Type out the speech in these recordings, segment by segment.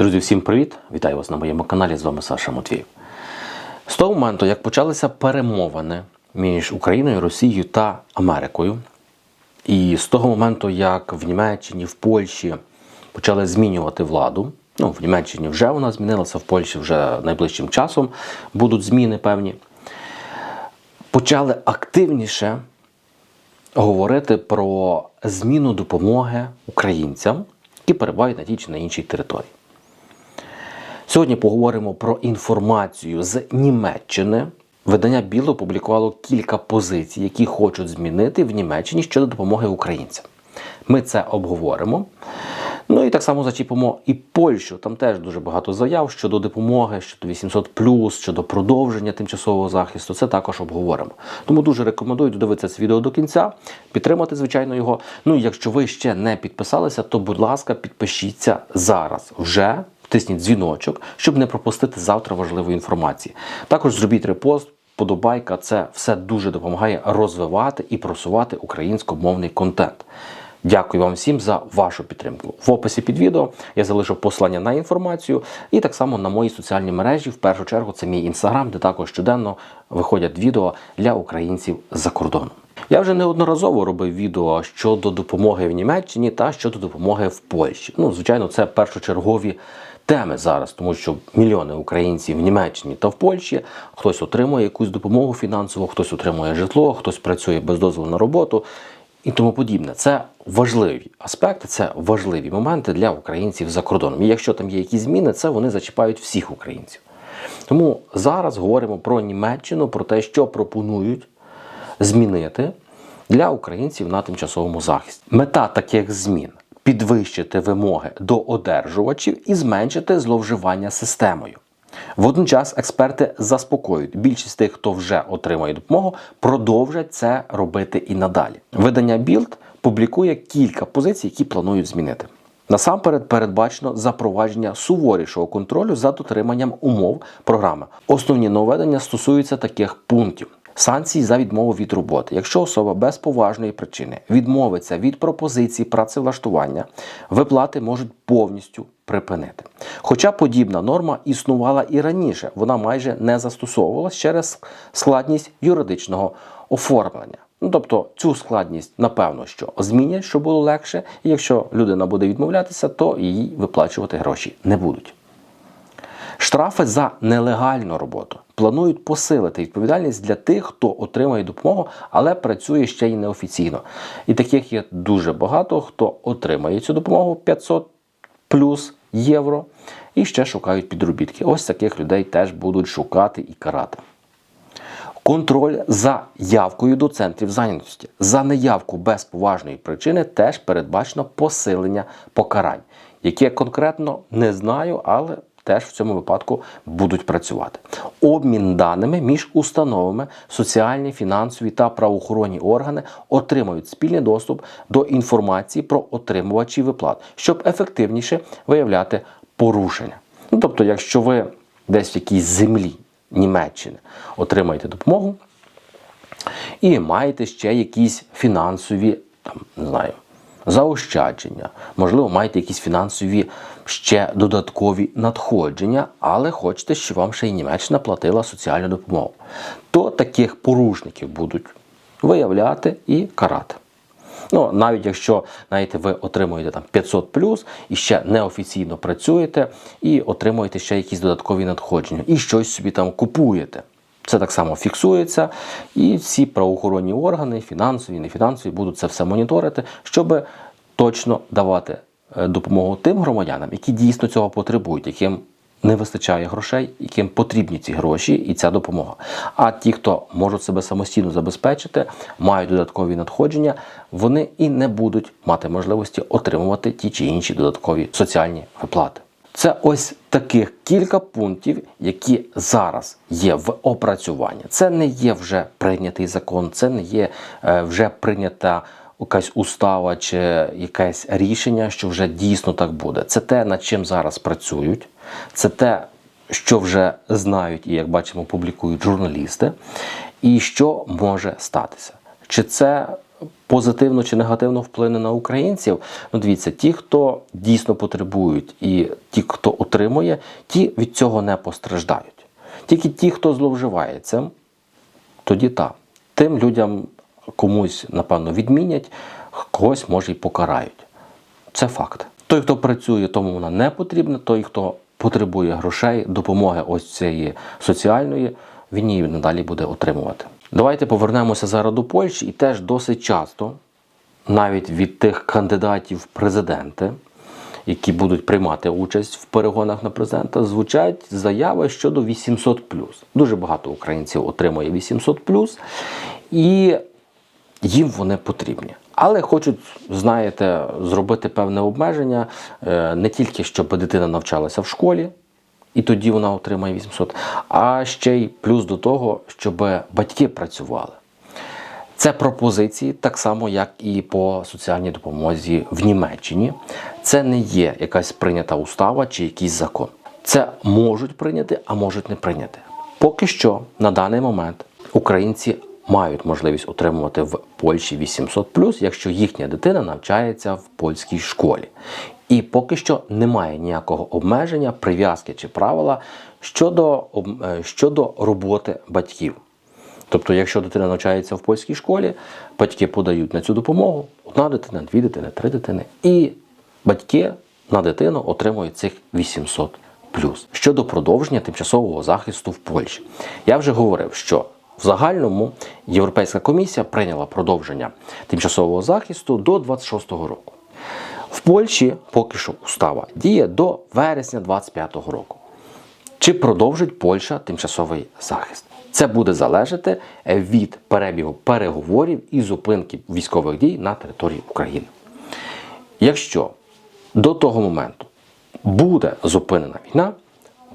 Друзі, всім привіт! Вітаю вас на моєму каналі. З вами Саша Матвіїв. З того моменту, як почалися перемовини між Україною, Росією та Америкою, і з того моменту, як в Німеччині, в Польщі почали змінювати владу, ну, в Німеччині вже вона змінилася, в Польщі вже найближчим часом будуть зміни певні, почали активніше говорити про зміну допомоги українцям, які перебувають на тій чи на іншій території. Сьогодні поговоримо про інформацію з Німеччини. Видання Біло опублікувало кілька позицій, які хочуть змінити в Німеччині щодо допомоги українцям. Ми це обговоримо. Ну і так само зачіпимо і Польщу. Там теж дуже багато заяв щодо допомоги, щодо 800 щодо продовження тимчасового захисту. Це також обговоримо. Тому дуже рекомендую додивитися це відео до кінця, підтримати, звичайно, його. Ну і якщо ви ще не підписалися, то будь ласка, підпишіться зараз вже. Тисніть дзвіночок, щоб не пропустити завтра важливої інформації. Також зробіть репост, подобайка. Це все дуже допомагає розвивати і просувати українськомовний контент. Дякую вам всім за вашу підтримку. В описі під відео я залишу послання на інформацію і так само на мої соціальні мережі. В першу чергу це мій інстаграм, де також щоденно виходять відео для українців за кордоном. Я вже неодноразово робив відео щодо допомоги в Німеччині та щодо допомоги в Польщі. Ну, звичайно, це першочергові теми зараз, тому що мільйони українців в Німеччині та в Польщі хтось отримує якусь допомогу фінансову, хтось отримує житло, хтось працює без дозволу на роботу і тому подібне. Це важливі аспекти, це важливі моменти для українців за кордоном. І якщо там є якісь зміни, це вони зачіпають всіх українців. Тому зараз говоримо про Німеччину, про те, що пропонують змінити для українців на тимчасовому захисті. Мета таких змін підвищити вимоги до одержувачів і зменшити зловживання системою. Водночас експерти заспокоюють, більшість тих, хто вже отримує допомогу, продовжать це робити і надалі. Видання Білд публікує кілька позицій, які планують змінити. Насамперед передбачено запровадження суворішого контролю за дотриманням умов програми. Основні нововведення стосуються таких пунктів. Санкції за відмову від роботи. Якщо особа без поважної причини відмовиться від пропозиції працевлаштування, виплати можуть повністю припинити. Хоча подібна норма існувала і раніше, вона майже не застосовувалась через складність юридичного оформлення. Ну, тобто цю складність, напевно, що змінять, щоб було легше, і якщо людина буде відмовлятися, то їй виплачувати гроші не будуть. Штрафи за нелегальну роботу планують посилити відповідальність для тих, хто отримує допомогу, але працює ще й неофіційно. І таких є дуже багато, хто отримає цю допомогу 500 плюс євро і ще шукають підробітки. Ось таких людей теж будуть шукати і карати. Контроль за явкою до центрів зайнятості. За неявку без поважної причини теж передбачено посилення покарань, яке конкретно не знаю, але теж в цьому випадку будуть працювати. Обмін даними між установами, соціальні, фінансові та правоохоронні органи отримають спільний доступ до інформації про отримувачів виплат, щоб ефективніше виявляти порушення. Ну, тобто, якщо ви десь в якійсь землі Німеччини отримаєте допомогу і маєте ще якісь фінансові, там, не знаю, заощадження, можливо, маєте якісь фінансові ще додаткові надходження, але хочете, щоб вам ще й Німеччина платила соціальну допомогу, то таких порушників будуть виявляти і карати. Ну, навіть якщо знаєте, ви отримуєте там 500 плюс і ще неофіційно працюєте, і отримуєте ще якісь додаткові надходження, і щось собі там купуєте. Це так само фіксується, і всі правоохоронні органи, фінансові, нефінансові, будуть це все моніторити, щоб точно давати е, допомогу тим громадянам, які дійсно цього потребують, яким не вистачає грошей, яким потрібні ці гроші і ця допомога. А ті, хто можуть себе самостійно забезпечити, мають додаткові надходження, вони і не будуть мати можливості отримувати ті чи інші додаткові соціальні виплати. Це ось таких кілька пунктів, які зараз є в опрацюванні. Це не є вже прийнятий закон, це не є е, вже прийнята якась устава чи якесь рішення, що вже дійсно так буде. Це те, над чим зараз працюють, це те, що вже знають і, як бачимо, публікують журналісти, і що може статися. Чи це позитивно чи негативно вплине на українців. Ну, дивіться, ті, хто дійсно потребують, і ті, хто отримує, ті від цього не постраждають. Тільки ті, хто зловживає цим, тоді так. Тим людям комусь, напевно, відмінять, когось може й покарають. Це факт. Той, хто працює, тому вона не потрібна. Той, хто потребує грошей, допомоги ось цієї соціальної, він її надалі буде отримувати. Давайте повернемося зараз до Польщі, і теж досить часто, навіть від тих кандидатів в президенти, які будуть приймати участь в перегонах на президента, звучать заяви щодо 800 Дуже багато українців отримує 800 і їм вони потрібні. Але хочуть, знаєте, зробити певне обмеження е, не тільки щоб дитина навчалася в школі, і тоді вона отримає 800, а ще й плюс до того, щоб батьки працювали. Це пропозиції, так само, як і по соціальній допомозі в Німеччині. Це не є якась прийнята устава чи якийсь закон. Це можуть прийняти, а можуть не прийняти. Поки що на даний момент українці мають можливість отримувати в Польщі 800 якщо їхня дитина навчається в польській школі. І поки що немає ніякого обмеження, прив'язки чи правила щодо, е, щодо роботи батьків. Тобто, якщо дитина навчається в польській школі, батьки подають на цю допомогу одна дитина, дві дитини, три дитини, і батьки на дитину отримують цих 800 плюс Щодо продовження тимчасового захисту в Польщі, я вже говорив, що в загальному Європейська комісія прийняла продовження тимчасового захисту до 26-го року. В Польщі поки що устава діє до вересня 25-го року. Чи продовжить Польща тимчасовий захист? Це буде залежати від перебігу переговорів і зупинки військових дій на території України. Якщо до того моменту буде зупинена війна,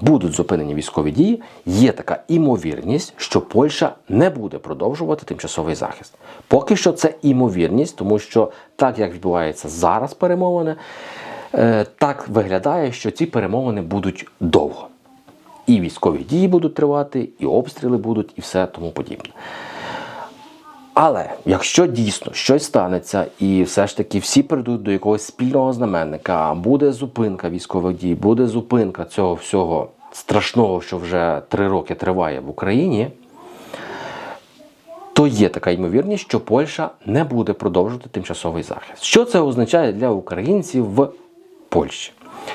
будуть зупинені військові дії, є така імовірність, що Польща не буде продовжувати тимчасовий захист. Поки що це імовірність, тому що так як відбувається зараз перемовини, е, так виглядає, що ці перемовини будуть довго. І військові дії будуть тривати, і обстріли будуть, і все тому подібне. Але якщо дійсно щось станеться, і все ж таки всі прийдуть до якогось спільного знаменника, буде зупинка військових дій, буде зупинка цього всього страшного, що вже три роки триває в Україні, то є така ймовірність, що Польща не буде продовжувати тимчасовий захист. Що це означає для українців в Польщі?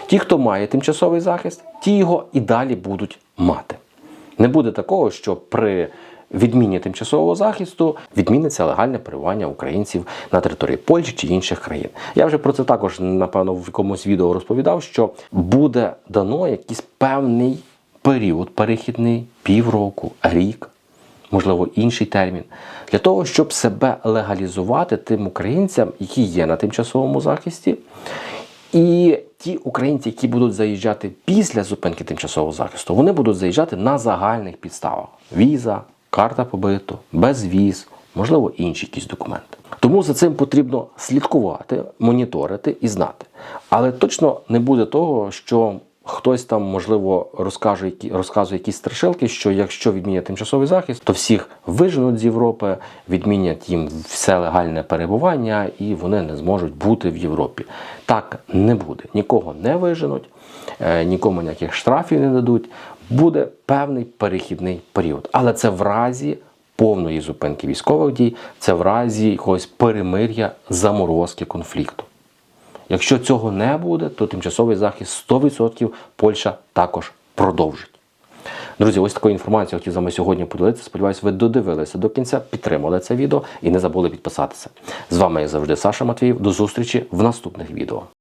Ті, хто має тимчасовий захист, ті його і далі будуть мати. Не буде такого, що при відміні тимчасового захисту відміниться легальне перебування українців на території Польщі чи інших країн. Я вже про це також, напевно, в якомусь відео розповідав, що буде дано якийсь певний період перехідний, півроку, рік, можливо, інший термін, для того, щоб себе легалізувати тим українцям, які є на тимчасовому захисті. І ті українці, які будуть заїжджати після зупинки тимчасового захисту, вони будуть заїжджати на загальних підставах: віза, карта побиту, безвіз, можливо, інші якісь документи. Тому за цим потрібно слідкувати, моніторити і знати. Але точно не буде того, що хтось там, можливо, розкаже, розказує якісь страшилки, що якщо відмінять тимчасовий захист, то всіх виженуть з Європи, відмінять їм все легальне перебування, і вони не зможуть бути в Європі. Так не буде. Нікого не виженуть, е, нікому ніяких штрафів не дадуть. Буде певний перехідний період. Але це в разі повної зупинки військових дій, це в разі якогось перемир'я заморозки конфлікту. Якщо цього не буде, то тимчасовий захист 100% Польща також продовжить. Друзі, ось такою інформацією хотів з вами сьогодні поділитися. Сподіваюсь, ви додивилися до кінця, підтримали це відео і не забули підписатися. З вами, як завжди, Саша Матвіїв. До зустрічі в наступних відео.